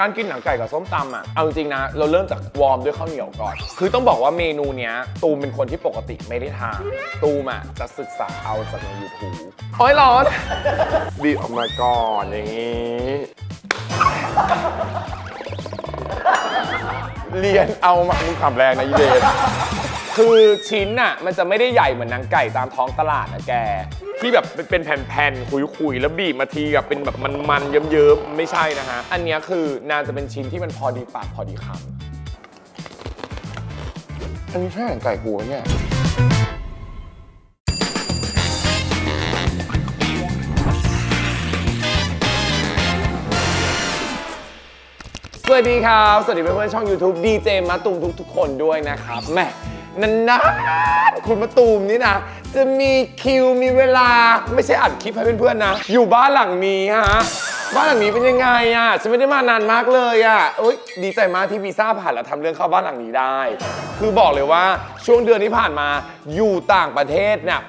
การกินหนังไก่กับส้มตำอะ เอาจริงๆนะ เราเริ่มจากวอร์มด้วยข้าวเหนียวก่อน คือต้องบอกว่าเมนูเนี้ย ตูมเป็นคนที่ปกติไม่ได้ทาน ตูมอะจะศึกษาเอาจากใน YouTube โอ้ยร้อน บีบออกมาก่อนอย่างนี้ เรียนเอามามึงขับแรงนะยีเดน คือชิ้นน่ะมันจะไม่ได้ใหญ่เหมือนหนังไก่ตามท้องตลาดนะแก ที่แบบเป็นแผ่นๆคุยๆแล้วบีบมาทีแบบเป็นแบบมันๆเยิ้มๆไม่ใช่นะฮะ อันเนี้ยคือนางจะเป็นชิ้นที่มันพอดีปากพอดีคำอันนี้ใช่หนังไก่กูไหมเนี่ยสวัสดีครับ สวัสดีเพื่อนๆช่อง YouTube ดีเจมาตูมทุกๆคนด้วยนะครับแหม่ นานๆคุณมาตูมนี่นะ จะมีคิวมีเวลาไม่ใช่อัดคลิปให้เพื่อนๆนะ อยู่บ้านหลังนี้ฮะ บ้านหลังนี้เป็นยังไงอะฉันไม่ได้มานานมากเลยอะเอ้ยดีใจมากที่วีซ่าผ่านแล้วทำเรื่องเข้าบ้านหลังนี้ได้ คือบอกเลยว่าช่วงเดือนที่ผ่านมาอยู่ต่างประเทศเนี่ย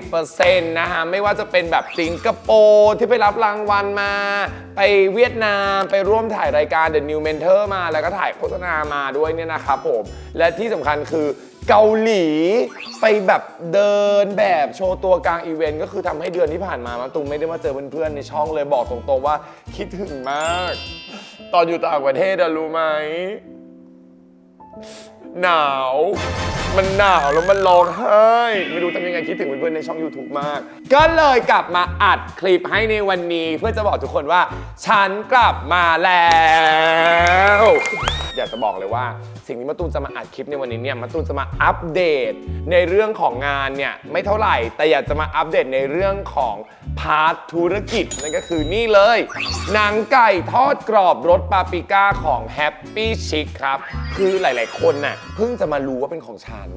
80%นะฮะ ไม่ว่าจะเป็นแบบสิงคโปร์ที่ไปรับรางวัลมา ไปเวียดนามไปร่วมถ่ายรายการ The New Mentor มาแล้วก็ถ่ายโฆษณามาด้วยเนี่ยนะครับผม และที่สำคัญคือ เกาหลีไปแบบเดินแบบโชว์ตัวกลางอีเวนต์ก็คือทำให้เดือนที่ผ่านมามาตูมไม่ได้มาเจอเพื่อนๆในช่องเลยบอกตรงๆว่าคิดถึงมาก ตอนอยู่ต่างประเทศอะรู้ไหม หนาว มันหนาวแล้วมันร้องไห้ไม่รู้ทำยังไงคิดถึงเพื่อนๆในช่อง YouTube มาก ก็เลยกลับมาอัดคลิปให้ในวันนี้ เพื่อจะบอกทุกคนว่า ฉันกลับมาแล้ว อยากจะบอกเลยว่า สิ่งที่มาตูนจะมาอัดคลิปในวันนี้เนี่ยมาตูนจะมาอัปเดตในเรื่องของงานเนี่ยไม่เท่าไหร่ แต่อยากจะมาอัปเดตในเรื่องของพาร์ทธุรกิจนั่นก็คือนี่เลยหนังไก่ทอดกรอบรสปาปริก้าของ Happy Chic ครับ คือหลาย ๆ คนน่ะเพิ่งจะมารู้ว่าเป็นของฉัน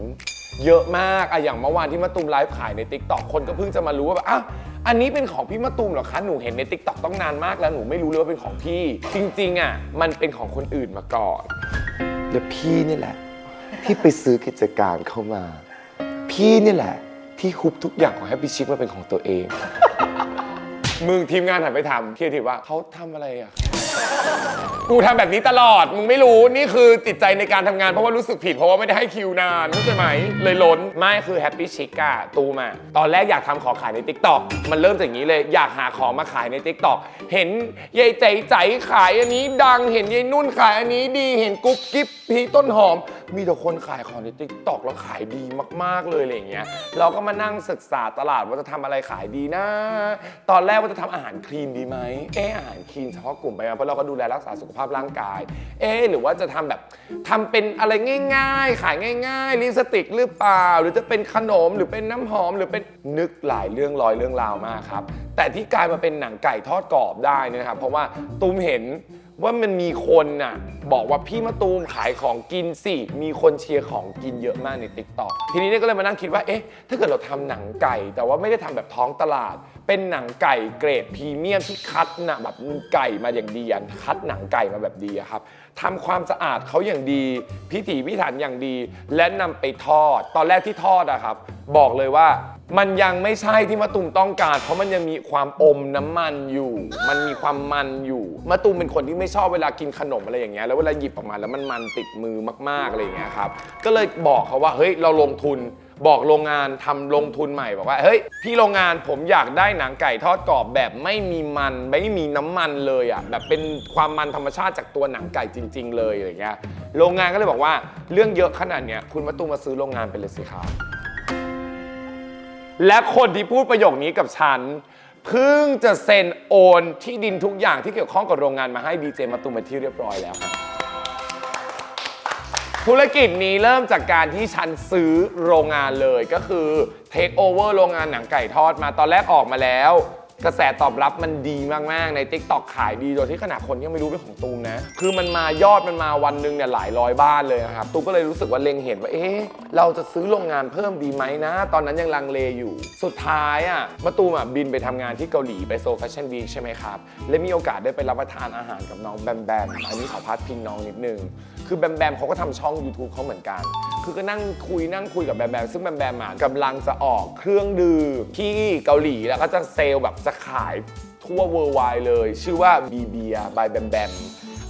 เยอะมากอะอย่างเมื่อวานที่มาตูมไลฟ์ขายใน t ิ k t o k คนก็เพิ่งจะมารู้ว่าแบบอ้าวอันนี้เป็นของพี่มาตูมเหรอคะ หนูเห็นใน t ิ k t o k ต้องนานมากแล้ว หนูไม่รู้เลยว่าเป็นของพี่ จริงๆอะ มันเป็นของคนอื่นมาก่อน และพี่นี่แหละ ที่ไปซื้อกิจการเข้ามา พี่นี่แหละ ที่ฮุบทุกอย่างของแฮปปี้ชิคมาเป็นของตัวเอง มึงทีมงานหันไปถามเคทีว่าเขาทำอะไรอะ กูทำแบบนี้ตลอด มึงไม่รู้นี่คือติดใจในการทำงานเพราะว่ารู้สึกผิดเพราะว่าไม่ได้ให้คิวนานเข้าใจไหม เลยล้น ไม่คือแฮปปี้ชิกอะตูมา ตอนแรกอยากทำของขายใน t ิ k t o k มันเริ่มจากอย่างนี้เลยอยากหาของมาขายใน t ิ k t o k เห็นยายใจใจขายอันนี้ดังเห็นยายนุ่นขายอันนี้ดีเห็นกุ๊บกิ๊บพีต้นหอม มีแต่คนขายของใน t ิ k t o k แล้วขายดีมาก ๆเลยอะไรอย่างเงี้ยเราก็มานั่งศึกษาตลาดว่าจะทำอะไรขายดีนะ ตอนแรกว่าจะทำอาหารคลีนดีไหมเอออาหารคลีนเฉพาะกลุ่มไปนะเพราะเราก็ดูแลรักษาสุขภาพร่างกาย เอ๊หรือว่าจะทำแบบทำเป็นอะไรง่าย ๆ ขายง่าย ๆ ลิปสติกหรือเปล่า หรือจะเป็นขนมหรือเป็นน้ำหอม หรือเป็นนึกหลายเรื่องร้อยเรื่องราวมากครับแต่ที่กลายมาเป็นหนังไก่ทอดกรอบได้นยนะครับเพราะว่าตูมเห็น ว่ามันมีคนน่ะบอกว่าพี่มะตูมขายของกินสิ มีคนเชียร์ของกินเยอะมากใน t ิ k t o k ทีนี้เนี่ยก็เลยมานั่งคิดว่า เอ๊ะ ถ้าเกิดเราทำหนังไก่ แต่ว่าไม่ได้ทำแบบท้องตลาด เป็นหนังไก่เกรดพรีเมียมที่คัดนะแบบไก่มาอย่างดีอะคัดหนังไก่มาแบบดีอะครับทำความสะอาดเขาอย่างดี พิถีพิถันอย่างดี และนำไปทอด ตอนแรกที่ทอดอะครับ บอกเลยว่า มันยังไม่ใช่ที่มะตูมต้องการ เพราะมันยังมีความอมน้ำมันอยู่ มันมีความมันอยู่มะตูมเป็นคนที่ไม่ชอบเวลากินขนมอะไรอย่างเงี้ยแล้วเวลาหยิบออกมาแล้วมันมันติดมือมากๆอะไรอย่างเงี้ยครับก็เลยบอกเขาว่าเฮ้ยเราลงทุนบอกโรงงานทำลงทุนใหม่บอกว่าเฮ้ยพี่โรงงานผมอยากได้หนังไก่ทอดกรอบแบบไม่มีมันไม่มีน้ำมันเลยอะแบบเป็นความมันธรรมชาติจากตัวหนังไก่จริง ๆ เลยอะไรอย่างเงี้ยโรงงานก็เลยบอกว่าเรื่องเยอะขนาดเนี้ยคุณมะตูมมาซื้อโรงงานไปเลยสิครับ และคนที่พูดประโยคนี้กับฉันเพิ่งจะเซ็นโอนที่ดินทุกอย่างที่เกี่ยวข้องกับโรงงานมาให้ดีเจมาตุมเป็นที่เรียบร้อยแล้วครับธุรกิจนี้เริ่มจากการที่ฉันซื้อโรงงานเลยก็คือเทคโอเวอร์โรงงานหนังไก่ทอดมาตอนแรกออกมาแล้ว กระแสตอบรับมันดีมากๆใน t ิ k t o k ขายดีโดยที่ขนาดคนยังไม่รู้เป็นของตูมนะ คือมันมายอดมันมาวันหนึ่งเนี่ยหลายร้อยบ้านเลยนะครับตูมก็เลยรู้สึกว่าเล็งเห็นว่าเอ๊ะเราจะซื้อโรงงานเพิ่มดีไหมนะ ตอนนั้นยังลังเลอยู่ สุดท้ายอะมะตูมอะบินไปทำงานที่เกาหลีไปโซแฟชั่นวีคใช่ไหมครับและมีโอกาสได้ไปรับประทานอาหารกับน้องแบมแบมอันนี้ขอพาดพิงน้องนิดนึงคือแบมแบมเขาก็ทำช่อง YouTube เขาเหมือนกัน คือก็นั่งคุยนั่งคุยกับแบมแบมซึ่งแบมแบมอะกำลังจะออกเครื่องดื่มที่เกาหลีแล้วก็จะเซลแบบจะขายทั่วเวอร์ไวเลย ชื่อว่าบีเบียบายแบมแบม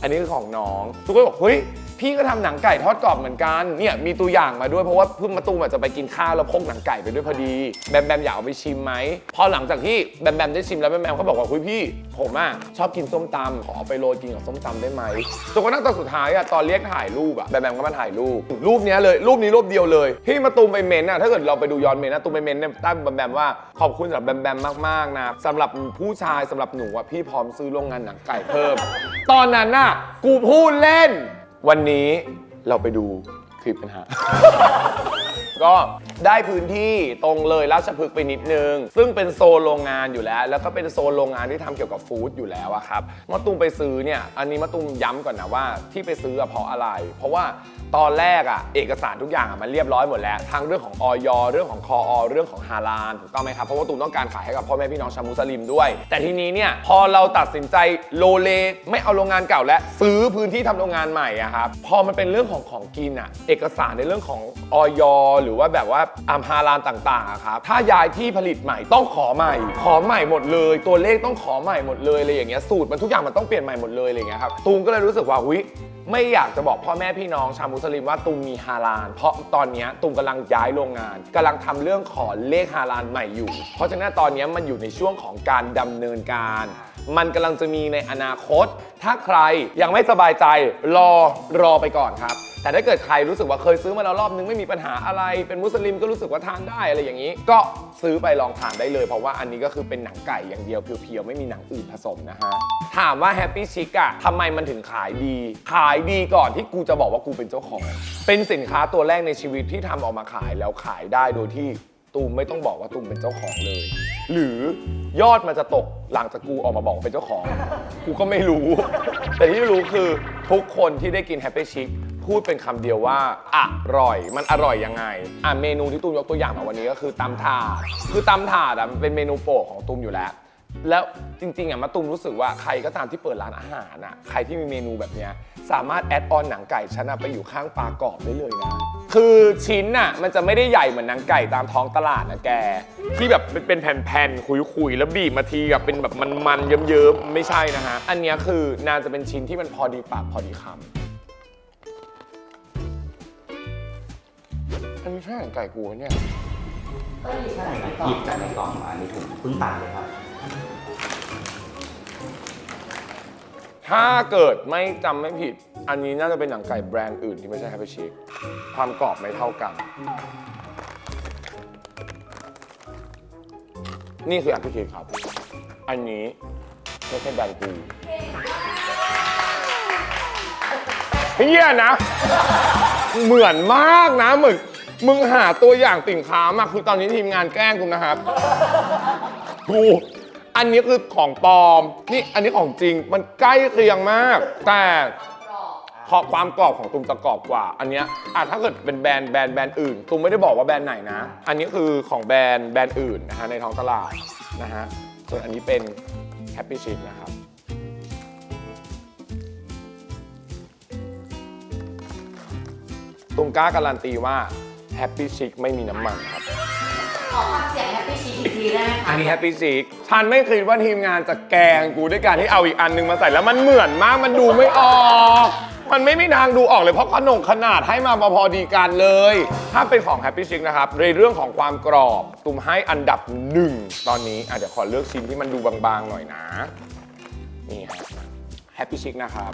อันนี้คือของน้อง ทุกคนบอกเฮ้ย พี่ก็ทำหนังไก่ทอดกรอบเหมือนกันเนี่ยมีตัวอย่างมาด้วยเพราะว่าเพิ่งมาตูมอาจจะไปกินข้าวแล้วพกหนังไก่ไปด้วยพอดีแบมแบมอยากเอาไปชิมไหมพอหลังจากที่แบมแบมได้ชิมแล้วแบมแบมเขาบอกว่าเฮ้ยพี่ ผมอะชอบกินส้มตำขอเอาไปโรยกินกับส้มตำได้ไหมจนกระทั่งตอนสุดท้ายอะตอนเรียกถ่ายรูปอะแบมแบมก็มาถ่ายรูปรูปเนี้ยเลยรูปนี้รูปเดียวเลยที่มาตูมไปเมนอะถ้าเกิดเราไปดูย้อนเมนนะตูมไปเมนเนี่ยใต้แบมแบมว่าขอบคุณสำหรับแบมแบมมากๆนะสำหรับผู้ชายสำหรับหนูอะพี่พร้อมซื้อโรงงานหนังไก่เพิ่ม ตอนนั้นน่ะกูพูดเล่น วันนี้เราไปดูคลิปกันฮะ ก็ได้พื้นที่ตรงเลยราชพฤกษ์ไปนิดนึง ซึ่งเป็นโซนโรงงานอยู่แล้ว แล้วก็เป็นโซนโรงงานที่ทำเกี่ยวกับฟู้ดอยู่แล้วอะครับมะตูมไปซื้อเนี่ย อันนี้มะตูมย้ำก่อนนะว่าที่ไปซื้ออะเพราะอะไร เพราะว่า ตอนแรกอะเอกสารทุกอย่างอะมันเรียบร้อยหมดแล้วทั้งเรื่องของออยเรื่องของคออเรื่องของฮาลาลถูกต้องไหมครับเพราะว่าตูมต้องการขายให้กับพ่อแม่พี่น้องชาวมุสลิมด้วย แต่ทีนี้เนี่ยพอเราตัดสินใจโลเลไม่เอาโรงงานเก่าและซื้อพื้นที่ทำโรงงานใหม่อะครับพอมันเป็นเรื่องของของกินอะเอกสารในเรื่องของออยหรือว่าแบบว่าอามฮาลานต่างๆอะครับถ้าย้ายที่ผลิตใหม่ต้องขอใหม่ ขอใหม่หมดเลย ตัวเลขต้องขอใหม่หมดเลยอะไรอย่างเงี้ยสูตรมันทุกอย่างมันต้องเปลี่ยนใหม่หมดเลยอะไรอย่างเงี้ยครับตูมก็เลยรู้สึกว่าวิ ไม่อยากจะบอกพ่อแม่พี่น้องชาวมุสลิมว่าตูมมีฮาลานเพราะตอนเนี้ยตูมกำลังย้ายโรงงานกำลังทำเรื่องขอเลขฮาลานใหม่อยู่ เพราะฉะนั้นตอนเนี้ยมันอยู่ในช่วงของการดำเนินการ มันกำลังจะมีในอนาคต ถ้าใครยังไม่สบายใจรอรอไปก่อนครับ แต่ถ้าเกิดใครรู้สึกว่าเคยซื้อมาแล้วรอบนึงไม่มีปัญหาอะไร เป็นมุสลิมก็รู้สึกว่าทานได้อะไรอย่างนี้ ก็ซื้อไปลองทานได้เลย เพราะว่าอันนี้ก็คือเป็นหนังไก่อย่างเดียวเพียวๆไม่มีหนังอื่นผสมนะฮะถามว่าแฮปปี้ชิกอะทำไมมันถึงขายดี ขายดีก่อนที่กูจะบอกว่ากูเป็นเจ้าของ เป็นสินค้าตัวแรกในชีวิตที่ทำออกมาขายแล้วขายได้โดยที่ตูมไม่ต้องบอกว่าตูมเป็นเจ้าของเลย หรือยอดมันจะตกหลังจากกูออกมาบอกว่าเป็นเจ้าของ กูก็ไม่รู้ แต่ที่รู้คือทุกคนที่ได้กินแฮปปี้ชิค พูดเป็นคำเดียวว่าอร่อยมันอร่อยยังไงอะเมนูที่ตูมยกตัวอย่างมาวันนี้ก็คือตำถาดคือตำถาดอะมันเป็นเมนูโปรดของตูมอยู่แล้ว แล้วจริงๆอะมาตูมรู้สึกว่าใครก็ตามที่เปิดร้านอาหารอะใครที่มีเมนูแบบเนี้ยสามารถแอดออนหนังไก่ฉันอะไปอยู่ข้างปลากรอบได้เลยนะ คือชิ้นน่ะมันจะไม่ได้ใหญ่เหมือนหนังไก่ตามท้องตลาดนะแก ที่แบบเป็นเป็นแผ่นๆคุยๆแล้วบีบมาทีกับเป็นแบบมันๆเยิ้มๆไม่ใช่นะฮะอันเนี้ยคือนางจะเป็นชิ้นที่มันพอดีปากพอดีคำ อันนี้ใช่หนังไก่กูปะเนี่ย ใช่ครับหยิบจากในกล่องมาในถุงเพิ่งตัดเลยครับ ถ้าเกิดไม่จำไม่ผิด อันนี้น่าจะเป็นหนังไก่แบรนด์อื่นที่ไม่ใช่ Happy Chick ความกรอบไม่เท่ากัน นี่คือ Happy Chick ครับ อันนี้ไม่ใช่แบรนด์กูเฮียนะ เหมือนมากนะเหมือน มึงหาตัวอย่างสินค้ามาคือตอนนี้ทีมงานแกล้งกูนะครับกูอันนี้คือของปลอม นี่อันนี้ของจริง มันใกล้เคียงมาก แต่ขอบความกรอบของตุมจะกรอบกว่า อันเนี้ยอะถ้าเกิดเป็นแบรนด์แบรนด์แบรนด์อื่นตุมไม่ได้บอกว่าแบรนด์ไหนนะ อันนี้คือของแบรนด์แบรนด์อื่นนะฮะในท้องตลาดนะฮะ ส่วนอันนี้เป็น Happy Chic นะครับตุมกล้าการันตีว่า Happy Chic ไม่มีน้ำมันครับ ขอฟังเสียงแฮปปี้ชีอีกทีได้ไหมอัคะนนี้แฮปปี้ซิกฉันไม่คิดว่าทีมงานจะแกล้งกูด้วยการที่เอาอีกอันนึงมาใส่แล้วมันเหมือนมาก มันดูไม่ออก มันไม่มีทางดูออกเลยเพราะขนงขนาดให้มาพอๆดีกันเลย ถ้าเป็นของแฮปปี้ชิ c นะครับ ในเรื่องของความกรอบ ตุมให้อันดับหนึ่งตอนนี้อะเดี๋ยวขอเลือกชิ้นที่มันดูบางๆหน่อยนะ นี่ฮะแฮปปี้ชิ c นะครับ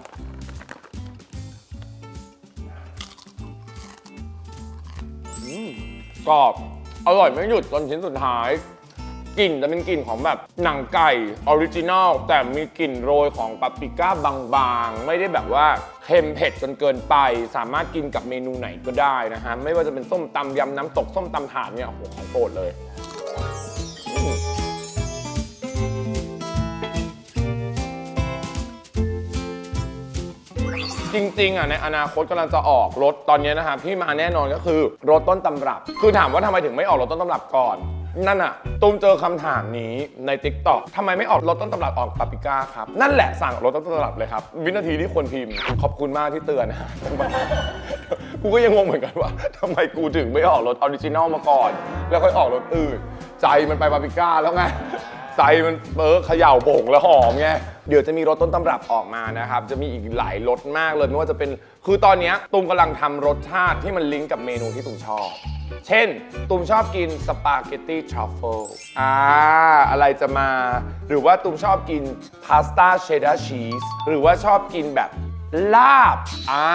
กรอบอร่อยไม่หยุดจนชิ้นสุดท้ายกลิ่นจะเป็นกลิ่นของแบบหนังไก่ออริจินัลแต่มีกลิ่นโรยของปาปริก้าบางๆ ไม่ได้แบบว่าเค็มเผ็ดจนเกินไป สามารถกินกับเมนูไหนก็ได้นะฮะ ไม่ว่าจะเป็นส้มตำยำน้ำตกส้มตำถาดเนี่ยโอ้โหของโปรดเลย จริงๆอะในอนาคตกำลังจะออกรถตอนนี้นะครับที่มาแน่นอนก็คือรถต้นตำรับ คือถามว่าทำไมถึงไม่ออกรถต้นตำรับก่อน นั่นอะตูมเจอคำถามนี้ใน t ิ k t o k ทำไมไม่ออกรถต้นตำรับออกปาปริก้าครับ นั่นแหละสั่งรถต้นตำรับเลยครับ วินาทีที่คนพิมพ์ ขอบคุณมากที่เตือนนะกูก็ยังงงเหมือนกันว่าทำไมกูถึงไม่ออกรถออริจินอลมาก่อน แล้วค่อยออกรถอื่น ใจมันไปปาปริก้าแล้วไง ใจมันเออเขย่าโป่งแล้วหอมไงเดี๋ยวจะมีรสต้นตำรับออกมานะครับ จะมีอีกหลายรสมากเลยไม่ว่าจะเป็นคือตอนเนี้ยตูมกำลังทำรสชาติที่มันลิงก์กับเมนูที่ตูมชอบ เช่นตูมชอบกินสปาเกตตี้ทรัฟเฟิลอ่าอะไรจะมา หรือว่าตูมชอบกินพาสต้าเชดดาร์ชีสหรือว่าชอบกินแบบ ลาบ อ่า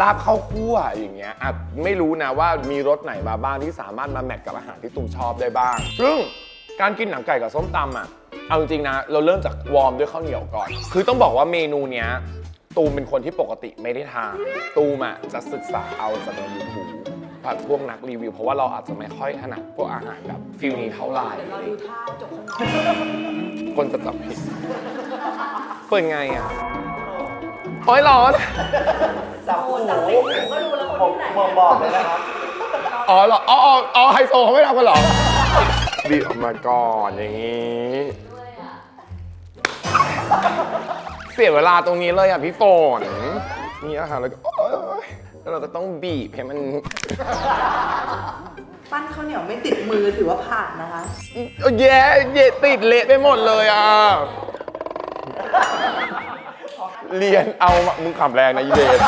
ลาบข้าวคั่วอย่างเงี้ยอะไม่รู้นะว่ามีรสไหนมาบ้างที่สามารถมาแมทกับอาหารที่ตูมชอบได้บ้าง ซึ่ง การกินหนังไก่กับส้มตำอะ เอาจริงๆนะ เราเริ่มจากวอร์มด้วยข้าวเหนียวก่อน คือต้องบอกว่าเมนูเนี้ย ตูมเป็นคนที่ปกติไม่ได้ทาน ตูมอะจะศึกษาเอาจากในยูทูบผ่านพวกนักรีวิว เพราะว่าเราอาจจะไม่ค่อยถนัดพวกอาหารแบบฟิลนี้เท่าไหร่ เดี๋ยวเราดูท่าจบข้างในคนจะจับผิด เปิดไงอะโอ้ยร้อนจับโอ้หูแต่ไม่ถูกก็ดูแล้วคนผมที่ไหนเมืองบอกเลยนะครับ อ๋อเหรอ อ๋ออ๋ออ๋อไฮโซเขาไม่ทำกันเหรอ บีบออกมาก่อนอย่างนี้ เสียเวลาตรงนี้เลยอะพี่ฝนนี่อาหารแล้วก็โอ๊ยแล้วเราก็ต้องบีบให้มัน ปั้นข้าวเหนียวไม่ติดมือถือว่าผ่านนะคะแย่เย่ติดเละไปหมดเลยอะ เรียนเอามามึงขำแรงนะยีเดน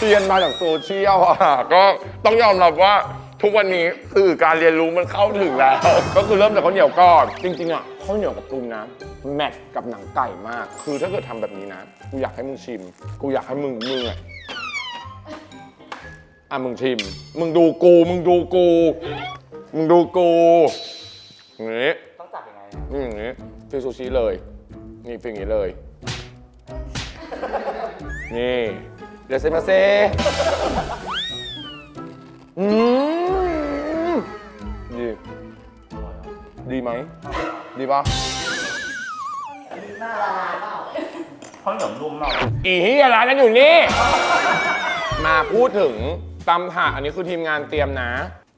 เรียนมาจากโซเชียลอะ ก็ต้องยอมรับว่า ทุกวันนี้สื่อการเรียนรู้มันเข้าถึงแล้ว ก็คือเริ่มจากข้าวเหนียวก่อนจริงๆอะข้าวเหนียวกับตุ้มนะแมทกับหนังไก่มาก คือถ้าเกิดทำแบบนี้นะกูอยากให้มึงชิม กูอยากให้มึงมึงอะอะมึงชิม มึงดูกูมึงดูกูมึงดูกูอย่างนี้ต้องจับยังไงอะนี่อย่างนี้ฟิลซูชิเลย นี่ฟิลอย่างนี้เลย นี่เดี๋ยวเซมาเซอืม ดีไหม ดีปะข้าวเหนียวนุ่มมากอีเฮียร้านนั้นอยู่นี่ มาพูดถึงตำถาดอันนี้คือทีมงานเตรียมนะ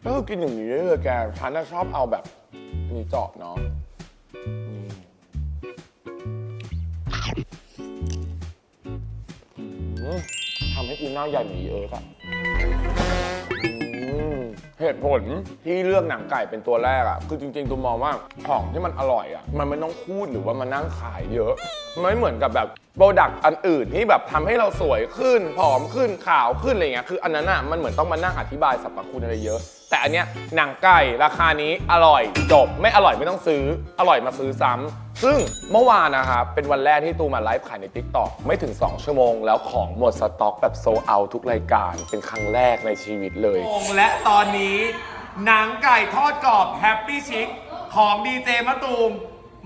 ก็คือกินอย่างนี้ได้เลยแกฉันน่ะชอบเอาแบบอันนี้เจาะเนาะอืมทำให้กูหน้าใหญ่เหมือนอีเอิร์กอะอืม เหตุผลที่เลือกหนังไก่เป็นตัวแรกอะคือจริงๆตูมองว่าของที่มันอร่อยอะมันไม่ต้องพูดหรือว่ามานั่งขายเยอะ ไม่เหมือนกับแบบโปรดักต์อันอื่นที่แบบทำให้เราสวยขึ้นผอมขึ้นขาวขึ้นอะไรเงี้ยคืออันนั้นอะมันเหมือนต้องมานั่งอธิบายสรรพคุณอะไรเยอะ แต่อันเนี้ยหนังไก่ราคานี้อร่อยจบ ไม่อร่อยไม่ต้องซื้อ อร่อยมาซื้อซ้ำซึ่งเมื่อวานนะครับเป็นวันแรกที่ตูมาไลฟ์ขายใน t ิ k t o k ไม่ถึง 2 ชั่วโมง แล้วของหมดสต็อกแบบโซเอาทุกรายการเป็นครั้งแรกในชีวิตเลยและตอนนี้หนังไก่ทอดกรอบแฮปปี้ชิคของดีเจมะตูม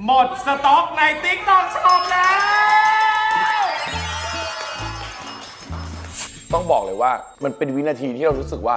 หมดสต็อกในติ๊กต็อกชอปแล้ว ต้องบอกเลยว่ามันเป็นวินาทีที่เรารู้สึกว่า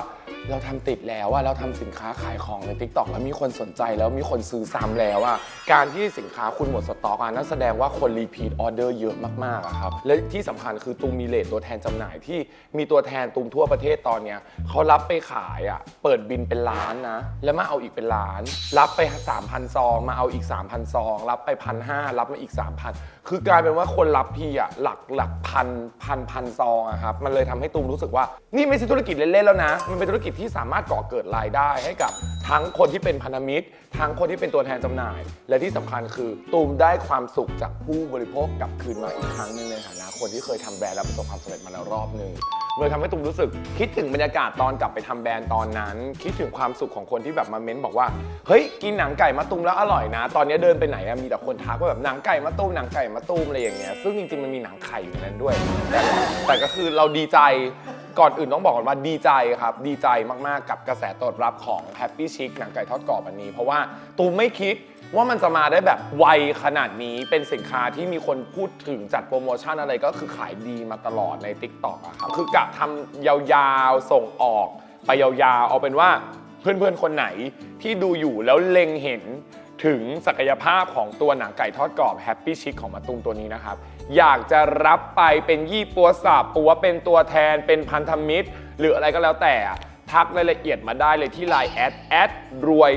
เราทำติดแล้วว่าเราทำสินค้าขายของใน t ิ k t o k แล้วมีคนสนใจแล้วมีคนซื้อซ้ำแล้วอะการที่สินค้าคุณหมดสต็อกอะนั่นแสดงว่าคนรีพีทออเดอร์เยอะมากๆอะครับ และที่สำคัญคือตูมมีเลทตัวแทนจำหน่ายที่มีตัวแทนตูมทั่วประเทศตอนเนี้ยเขารับไปขายอะเปิดบินเป็นล้านนะ แล้วมาเอาอีกเป็นล้าน รับไป 3,000 ซอง มาเอาอีก 3,000 ซอง รับไปพันห้ารับมาอีก 3,000 คือกลายเป็นว่าคนรับพี่อะหลักหลักพันพันพันซองอะครับมันเลยทำให้ตูมรู้สึกว่า นี่ไม่ใช่ธุรกิจเล่นๆแล้วนะ มันเป็นธุรกิจที่สามารถก่อเกิดรายได้ให้กับทั้งคนที่เป็นพันธมิตร ทั้งคนที่เป็นตัวแทนจำหน่าย และที่สำคัญคือตูมได้ความสุขจากผู้บริโภคกลับคืนมาอีกครั้งหนึ่งในฐานะคนที่เคยทำแบรนด์แล้วประสบความสำเร็จมาแล้วรอบหนึ่ง เลยทำให้ตูมรู้สึก คิดถึงบรรยากาศตอนกลับไปทำแบรนด์ตอนนั้น คิดถึงความสุขของคนที่แบบมาเม้นบอกว่า เฮ้ย กินหนังไก่มะตูมแล้วอร่อยนะ ตอนนี้เดินไปไหนอะมีแต่คนทักว่าแบบหนังไก่มะตูมหนังไก่มะตูมอะไรอย่างเงี้ย ซึ่งจริงๆมันมีหนังไข่อยู่ในนั้นด้วย แต่แต่ก็คือเราดีใจ ก่อนอื่นต้องบอกก่อนว่าดีใจครับ ดีใจมากๆกับกระแสตอบรับของ Happy Chic หนังไก่ทอดกรอบอันนี้ เพราะว่าตูมไม่คิด ว่ามันจะมาได้แบบไวขนาดนี้เป็นสินค้าที่มีคนพูดถึงจัดโปรโมชั่นอะไรก็คือขายดีมาตลอดใน TikTok อะครับคือกะทำยาวๆส่งออก ไปยาวๆ เอาเป็นว่าเพื่อนๆ คนไหนที่ดูอยู่แล้วเล็งเห็นถึงศักยภาพของตัวหนังไก่ทอดกรอบแฮปปี้ชิคของมาตูมตัวนี้นะครับ อยากจะรับไปเป็นยี่ปัวสาบปัวเป็นตัวแทนเป็นพันธมิตร หรืออะไรก็แล้วแต่ ทักรายละเอียดมาได้เลยที่ Line แอดแอดรวย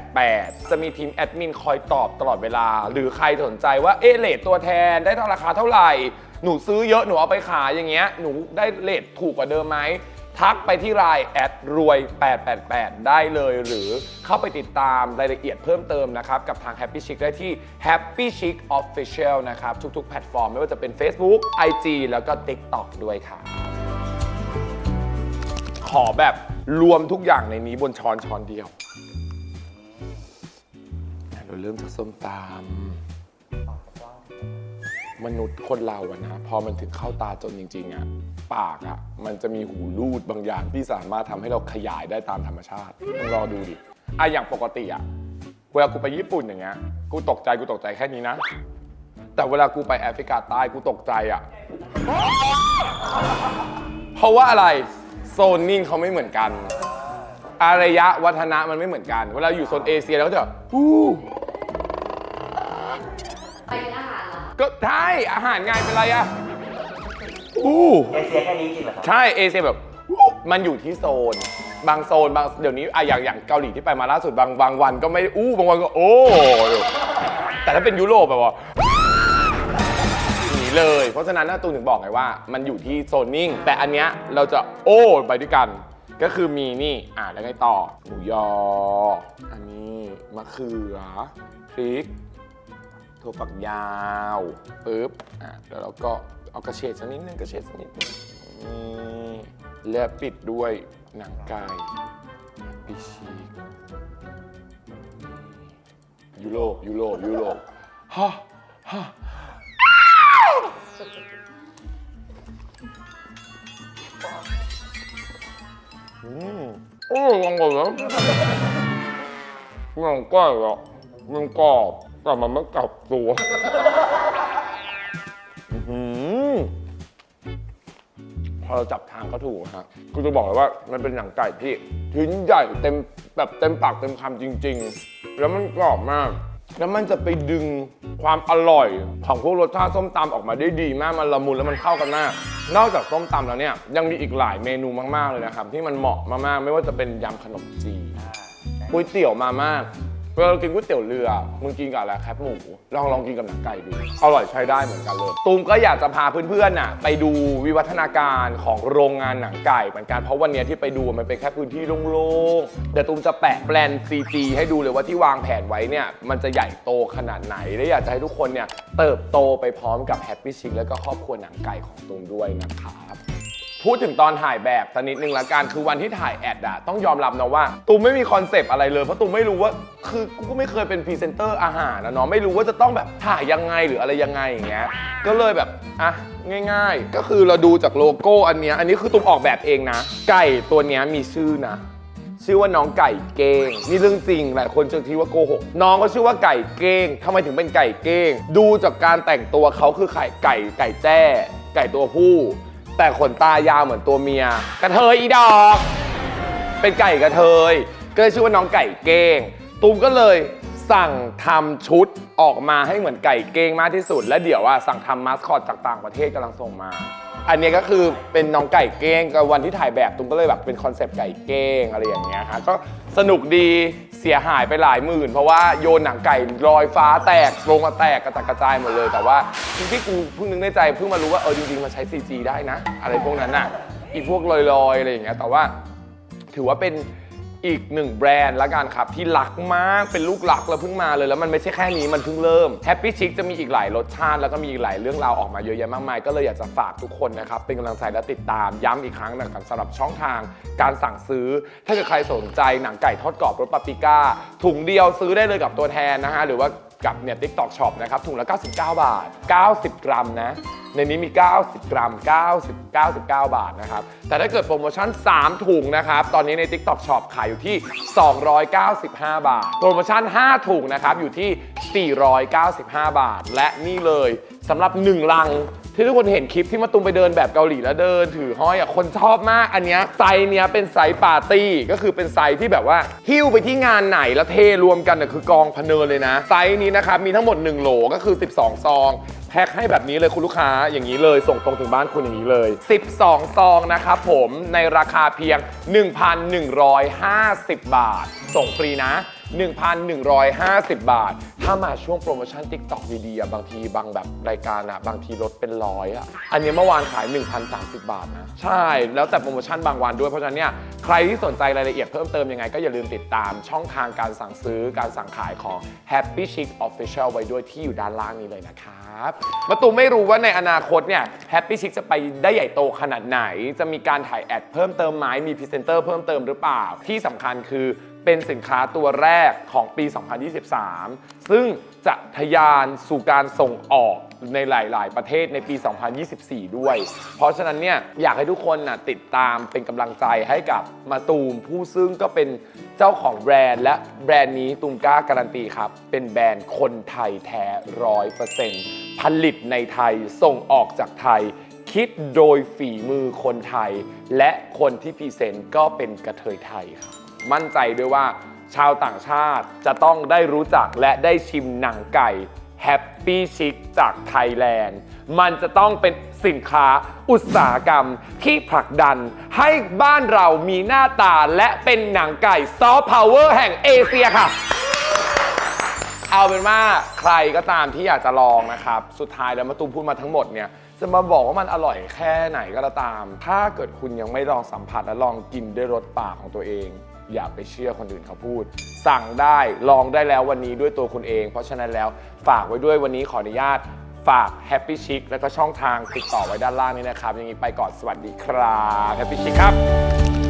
888 จะมีทีมแอดมินคอยตอบตลอดเวลา หรือใครสนใจว่าเอเลทตัวแทนได้เท่าราคาเท่าไหร่ หนูซื้อเยอะหนูเอาไปขายอย่างเงี้ยหนูได้เลทถูกกว่าเดิมไหมทักไปที่ไลน์แอดรวย 888 ได้เลย หรือเข้าไปติดตามรายละเอียดเพิ่มเติมนะครับ กับทาง Happy Chic ได้ที่ Happy Chic Official นะครับ ทุกๆ แพลตฟอร์ม ไม่ว่าจะเป็น Facebook IG แล้วก็ TikTok ด้วยครับ ขอแบบรวมทุกอย่างในนี้บนช้อนช้อนเดียว เราเริ่มจากส้มตำมนุษย์คนเราอะนะพอมันถึงเข้าตาจนจริงๆอะปากอะมันจะมีหูรูดบางอย่างที่สามารถทำให้เราขยายได้ตามธรรมชาติลองรอดูดิอะอย่างปกติอะเวลากูไปญี่ปุ่นอย่างเงี้ยกูตกใจกูตกใจแค่นี้นะ แต่เวลากูไปแอฟริกาใต้กูตกใจอะเพราะว่าอะไร ซนนิ่งเขาไม่เหมือนกัน อารยะวัฒนะมันไม่เหมือนกัน เวลาอยู่โซนเอเชียแล้วก็จะอู้ไปกินอาหารเหรอก็ใช่อาหารไงเป็นไรอะอู้เอเชียแค่นี้จริงเหรอครับ ใช่เอเชียแบบอู้มันอยู่ที่โซน บางโซนบางเดี๋ยวนี้อะอย่างอย่างเกาหลีที่ไปมาล่าสุดบางบางวันก็ไม่อู้บางวันก็โอ้แต่ถ้าเป็นยุโรปแบบว่าหนี เลย เพราะฉะนั้นนะตูนถึงบอกไงว่า มันอยู่ที่โซนนิ่ง แต่อันเนี้ยเราจะโอ้ไปด้วยกัน ก็คือมีนี่อ่าแล้วไงต่อหมูยอ อันนี้มะเขือพริกถั่วฝักยาวปึ๊บอะแล้วเราก็เอากระเฉดสักนิดนึงกระเฉดสักนิดนึงนี่และปิดด้วยหนังไก่ปิชีกยุโรปยุโรปยุโรปฮ่าฮ่าอืมโลองก่อนนะ หนังไก่อะมันกรอบแต่มันไม่กลับตัวอือพอเราจับทางก็ถูกนะฮะกูจะบอกเลยว่ามันเป็นหนังไก่ที่ชิ้นใหญ่เต็มแบบเต็มปากเต็มคำจริง ๆ แล้วมันกรอบมาก แล้วมันจะไปดึง ความอร่อยของพวกรสชาติส้มตำออกมาได้ดีมากมันละมุนแล้วมันเข้ากันมาก นอกจากส้มตำแล้วเนี่ยยังมีอีกหลายเมนูมากๆเลยนะครับ ที่มันเหมาะมากๆ ไม่ว่าจะเป็นยำขนมจีนก๋วยเตี๋ยวมาม่า เวลาเรากินก๋วยเตี๋ยวเรือ มึงกินกับอะไรแคบหมู ลองลองกินกับหนังไก่ดู อร่อยใช้ได้เหมือนกันเลย ตูมก็อยากจะพาเพื่อนๆน่ะไปดูวิวัฒนาการของโรงงานหนังไก่เหมือนกัน เพราะวันเนี้ยที่ไปดูมันเป็นแค่พื้นที่โล่งๆ เดี๋ยวตูมจะแปะแปลน CG ให้ดูเลยว่าที่วางแผนไว้เนี่ยมันจะใหญ่โตขนาดไหน และอยากจะให้ทุกคนเนี่ยเติบโตไปพร้อมกับแฮปปี้ชิคแล้วก็ครอบครัวหนังไก่ของตูมด้วยนะครับ พูดถึงตอนถ่ายแบบสักนิดนึงละกันคือวันที่ถ่ายแอดอะต้องยอมรับนะว่า ตูมไม่มีคอนเซปต์อะไรเลยเพราะตูมไม่รู้ว่าคือกูก็ไม่เคยเป็นพรีเซนเตอร์อาหารนะเนาะไม่รู้ว่าจะต้องแบบถ่ายยังไงหรืออะไรยังไงอย่างเงี้ยก็เลยแบบอะง่าย ๆ ก็คือเราดูจากโลโก้อันเนี้ยอันนี้คือตูมออกแบบเองนะ ไก่ตัวเนี้ยมีชื่อนะ ชื่อว่าน้องไก่เก้งนี่เรื่องจริงหลายคนจะคิดว่าโกหกน้องก็ชื่อว่าไก่เก้งทำไมถึงเป็นไก่เก้ง ดูจากการแต่งตัวเขาคือไข่ไก่ไก่แจ้ ไก่ตัวผู้ แต่ขนตายาวเหมือนตัวเมีย กระเทยอีดอก เป็นไก่กระเทย ก็เลยชื่อว่าน้องไก่เก้ง ตูมก็เลย สั่งทำชุดออกมาให้เหมือนไก่เก้งมากที่สุด และเดี๋ยวว่าสั่งทำมาสคอตจากต่างประเทศกำลังส่งมา อันนี้ก็คือเป็นน้องไก่เก้งกับวันที่ถ่ายแบบตูมก็เลยแบบเป็นคอนเซปต์ไก่เก้งอะไรอย่างเงี้ยฮะก็สนุกดีเสียหายไปหลายหมื่น เพราะว่าโยนหนังไก่ลอยฟ้าแตกลงมาแตกกระจัดกระจายหมดเลย แต่ว่าจริงที่กูเพิ่งนึกในใจเพิ่งมารู้ว่าเออจริงๆมันใช้ CG ได้นะ อะไรพวกนั้นน่ะอีพวกลอยๆอะไรอย่างเงี้ยแต่ว่า ถือว่าเป็น อีกหนึ่งแบรนด์ละกันครับ ที่รักมากเป็นลูกรักแล้วเพิ่งมาเลย แล้วมันไม่ใช่แค่นี้มันเพิ่งเริ่ม Happy Chic จะมีอีกหลายรสชาติ แล้วก็มีอีกหลายเรื่องราวออกมาเยอะแยะมากมาย ก็เลยอยากจะฝากทุกคนนะครับ เป็นกำลังใจและติดตามย้ำอีกครั้งนะครับสำหรับช่องทางการสั่งซื้อ ถ้าเกิดใครสนใจหนังไก่ทอดกรอบรสปาปริก้า ถุงเดียวซื้อได้เลยกับตัวแทนนะฮะหรือว่ากับเนี่ย TikTok Shop นะครับถุงละ 99 บาท 90 กรัมนะในนี้มี 90 กรัม 90 99 บาทนะครับ แต่ถ้าเกิดโปรโมชั่น 3 ถุงนะครับ ตอนนี้ใน TikTok Shop ขายอยู่ที่ 295 บาท โปรโมชั่น 5 ถุงนะครับ อยู่ที่ 495 บาท และนี่เลย สำหรับ1ลัง ที่ทุกคนเห็นคลิปที่มาตุมไปเดินแบบเกาหลีแล้วเดิน ถือห้อยอะคนชอบมากอันเนี้ยไซส์เนี้ยเป็นไซส์ปาร์ตี้ก็คือเป็นไซส์ที่แบบว่าหิ้วไปที่งานไหนแล้วเทรวมกันน่ะคือกองพะเนินเลยนะ ไซส์นี้นะครับมีทั้งหมด 1 โหลก็คือ 12 ซองแพ็คให้แบบนี้เลยคุณลูกค้าอย่างนี้เลยส่งตรงถึงบ้านคุณอย่างนี้เลย 12 ซองนะครับผมในราคาเพียง 1,150 บาท ส่งฟรีนะ 1,150 บาท ถ้ามาช่วงโปรโมชั่น TikTok ดีๆอะบางทีบางแบบรายการอะบางทีลดเป็นร้อยอะอันนี้เมื่อวานขาย 1,030 บาทนะ ใช่ แล้วแต่โปรโมชั่นบางวันด้วยเพราะฉะนั้นเนี่ยใครที่สนใจรายละเอียดเพิ่มเติมยังไง ก็อย่าลืมติดตามช่องทางการสั่งซื้อการสั่งขายของ Happy Chic Official ไว้ด้วยที่อยู่ด้านล่างนี้เลยนะครับมาตูมไม่รู้ว่าในอนาคตเนี่ย Happy Chic จะไปได้ใหญ่โตขนาดไหน จะมีการถ่ายแอดเพิ่มเติมไหมมีพรีเซนเตอร์เพิ่มเติมหรือเปล่าที่สำคัญคือ เป็นสินค้าตัวแรกของปี 2023 ซึ่งจะทะยานสู่การส่งออกในหลาย ๆ ประเทศในปี 2024 ด้วย เพราะฉะนั้นเนี่ยอยากให้ทุกคนน่ะติดตามเป็นกำลังใจให้กับมาตูมผู้ซึ่งก็เป็นเจ้าของแบรนด์ และแบรนด์นี้ตูมกล้าการันตีครับ เป็นแบรนด์คนไทยแท้ร้อยเปอร์เซ็นต์ผลิตในไทยส่งออกจากไทย คิดโดยฝีมือคนไทย และคนที่พรีเซนต์ก็เป็นกระเทยไทยครับ มั่นใจด้วยว่า ชาวต่างชาติจะต้องได้รู้จักและได้ชิมหนังไก่แฮปปี้ชิคจากไทยแลนด์ มันจะต้องเป็นสินค้าอุตสาหกรรมที่ผลักดันให้บ้านเรามีหน้าตาและเป็นหนังไก่ซอฟต์พาวเวอร์แห่งเอเชียค่ะ เอาเป็นว่าใครก็ตามที่อยากจะลองนะครับ สุดท้ายแล้วมาตูมพูดมาทั้งหมดเนี่ย จะมาบอกว่ามันอร่อยแค่ไหนก็ตาม ถ้าเกิดคุณยังไม่ลองสัมผัสและลองกินด้วยรสปากของตัวเอง อย่าไปเชื่อคนอื่นเขาพูด สั่งได้ลองได้แล้ววันนี้ด้วยตัวคุณเอง เพราะฉะนั้นแล้วฝากไว้ด้วยวันนี้ขออนุญาต ฝาก Happy Chic แล้วก็ช่องทางติดต่อไว้ด้านล่างนี้นะครับอย่างนี้ไปก่อนสวัสดีครับ Happy Chic ครับ